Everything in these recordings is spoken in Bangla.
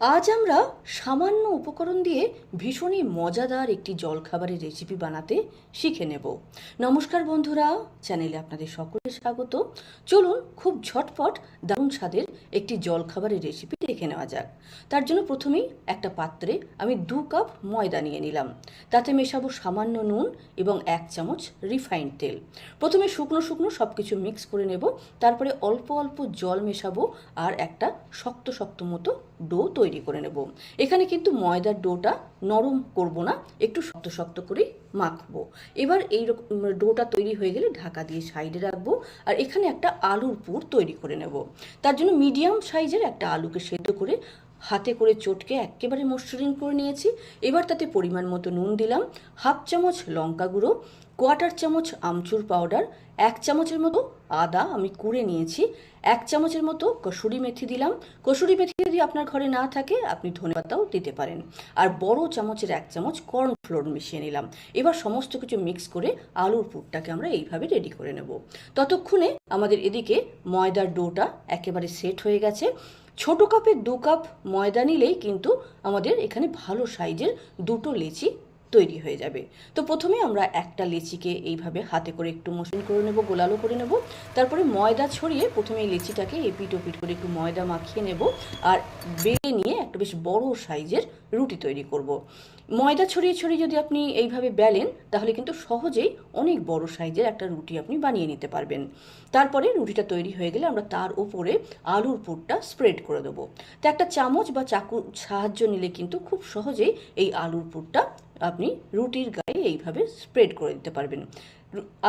আজ আমরা সামান্য উপকরণ দিয়ে ভীষণই মজাদার একটি জলখাবারের রেসিপি বানাতে শিখে নেব। নমস্কার বন্ধুরা চ্যানেলে আপনাদের সকলের স্বাগত। চলুন খুব ঝটপট দারুণ স্বাদের একটি জলখাবারের রেসিপি দেখে নেওয়া যাক। তার জন্য প্রথমেই একটা পাত্রে আমি দু কাপ ময়দা নিয়ে নিলাম। তাতে মেশাবো সামান্য নুন এবং এক চামচ রিফাইন্ড তেল। প্রথমে শুকনো শুকনো সব কিছু মিক্স করে নেব। তারপরে অল্প অল্প জল মেশাবো আর একটা শক্ত শক্ত মতো ডো তৈরি করে নেব। এখানে কিন্তু ময়দার ডোটা নরম করব না, একটু শক্ত শক্ত করেই মাখবো। এবার এই রকম ডোটা তৈরি হয়ে গেলে ঢাকা দিয়ে সাইডে রাখব আর এখানে একটা আলুর পুর তৈরি করে নেব। তার জন্য মিডিয়াম সাইজের একটা আলুকে সেদ্ধ করে হাতে করে চটকে একেবারে মসৃণ করে নিয়েছি। এবার তাতে পরিমাণ মতো নুন দিলাম, হাফ চামচ লঙ্কা গুঁড়ো কোয়ার্টার চামচ আমচুর পাউডার এক চামচের মতো আদা আমি কুড়ে নিয়েছি, এক চামচের মতো কসুরি মেথি দিলাম। কসুরি মেথি যদি আপনার ঘরে না থাকে, আপনি ধনেপাতাও দিতে পারেন। আর বড় চামচের এক চামচ কর্ন ফ্লোর মিশিয়ে নিলাম। এবার সমস্ত কিছু মিক্স করে আলুর পুরটাকে আমরা এইভাবে রেডি করে নেব। ততক্ষণে আমাদের এদিকে ময়দার ডোটা একেবারে সেট হয়ে গেছে। ছোট কাপের দু কাপ ময়দা নিলেই কিন্তু আমাদের এখানে ভালো সাইজের দুটো লেচি তৈরি হয়ে যাবে। তো প্রথমে আমরা একটা লেচিকে এইভাবে হাতে করে একটু মসৃণ করে নেব, গোলালো করে নেব। তারপরে ময়দা ছড়িয়ে প্রথমে এই লেচিটাকে এপিট ওপিট করে একটু ময়দা মাখিয়ে নেব আর বেলে নিয়ে একটা বেশ বড় সাইজের রুটি তৈরি করব। ময়দা ছড়িয়ে ছড়িয়ে যদি আপনি এইভাবে বেলেন, তাহলে কিন্তু সহজেই অনেক বড় সাইজের একটা রুটি আপনি বানিয়ে নিতে পারবেন। তারপরে রুটিটা তৈরি হয়ে গেলে আমরা তার উপরে আলুর পুরটা স্প্রেড করে দেবো। তো একটা চামচ বা চাকুর সাহায্য নিলে কিন্তু খুব সহজেই এই আলুর পুরটা আপনি রুটির গায়ে এইভাবে স্প্রেড করে দিতে পারবেন।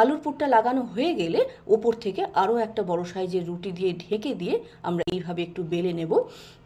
আলুর পুরটা লাগানো হয়ে গেলে ওপর থেকে আরও একটা বড় সাইজের রুটি দিয়ে ঢেকে দিয়ে আমরা এইভাবে একটু বেলে নেব।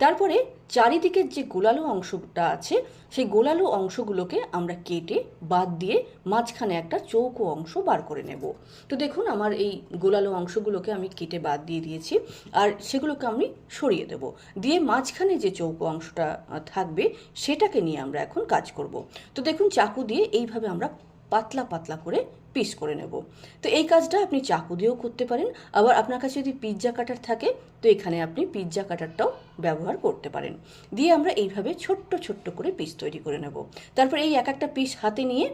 তারপরে চারিদিকের যে গোলালো অংশটা আছে, সেই গোলালো অংশগুলোকে আমরা কেটে বাদ দিয়ে মাঝখানে একটা চৌকো অংশ বার করে নেব। তো দেখুন, আমার এই গোলালো অংশগুলোকে আমি কেটে বাদ দিয়ে দিয়েছি আর সেগুলোকে আমি সরিয়ে দেব। দিয়ে মাঝখানে যে চৌকো অংশটা থাকবে, সেটাকে নিয়ে আমরা এখন কাজ করব। তো দেখুন, চাকু দিয়ে এইভাবে আমরা পাতলা পাতলা করে পিস করে নেব। তো এই কাজটা আপনি চাকু দিয়েও করতে পারেন। আবার আপনার কাছে যদি পিৎজা কাটার থাকে, তো এখানে আপনি পিৎজা কাটারটাও ব্যবহার করতে পারেন। দিয়ে আমরা এইভাবে ছোট্ট ছোট্ট করে পিস তৈরি করে নেব। তারপর এই এক একটা পিস হাতে নিয়ে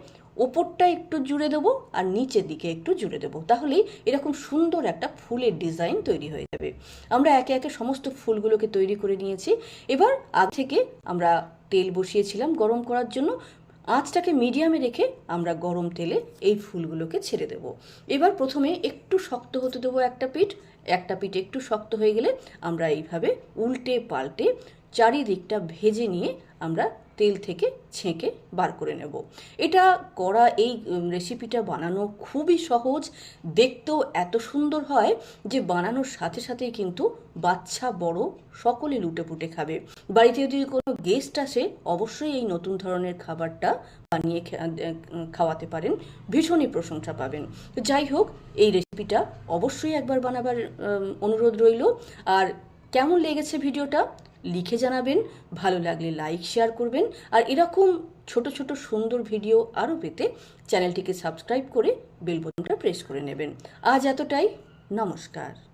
ওপরটা একটু জুড়ে দেবো আর নিচের দিকে একটু জুড়ে দেবো। তাহলেই এরকম সুন্দর একটা ফুলের ডিজাইন তৈরি হয়ে যাবে। আমরা একে একে সমস্ত ফুলগুলোকে তৈরি করে নিয়েছি। এবার আগ থেকে আমরা তেল বসিয়েছিলাম গরম করার জন্য। আঁচটাকে মিডিয়ামে রেখে আমরা গরম তেলে এই ফুলগুলোকে ছেড়ে দেব। এবার প্রথমে একটু শক্ত হতে দেবো একটা পিঠ। একটা পিঠ একটু শক্ত হয়ে গেলে আমরা এইভাবে উল্টে পাল্টে চারিদিকটা ভেজে নিয়ে আমরা তেল থেকে ছেঁকে বার করে নেব। এটা করা এই রেসিপিটা বানানো খুবই সহজ। দেখতেও এত সুন্দর হয় যে বানানোর সাথে সাথেই কিন্তু বাচ্চা, বড় সকলে লুটে পুটে খাবে। বাড়িতে যদি কোনো গেস্ট আসে, অবশ্যই এই নতুন ধরনের খাবারটা বানিয়ে খাওয়াতে পারেন। ভীষণই প্রশংসা পাবেন। যাই হোক, এই রেসিপিটা অবশ্যই একবার বানাবার অনুরোধ রইল। আর কেমন লেগেছে ভিডিওটা? লিখে জানাবেন, ভালো লাগলে লাইক শেয়ার করবেন, আর এরকম ছোট ছোট সুন্দর ভিডিও আরও পেতে চ্যানেলটিকে সাবস্ক্রাইব করে বেল বোতামটা প্রেস করে নেবেন। আজ এতটাই, নমস্কার।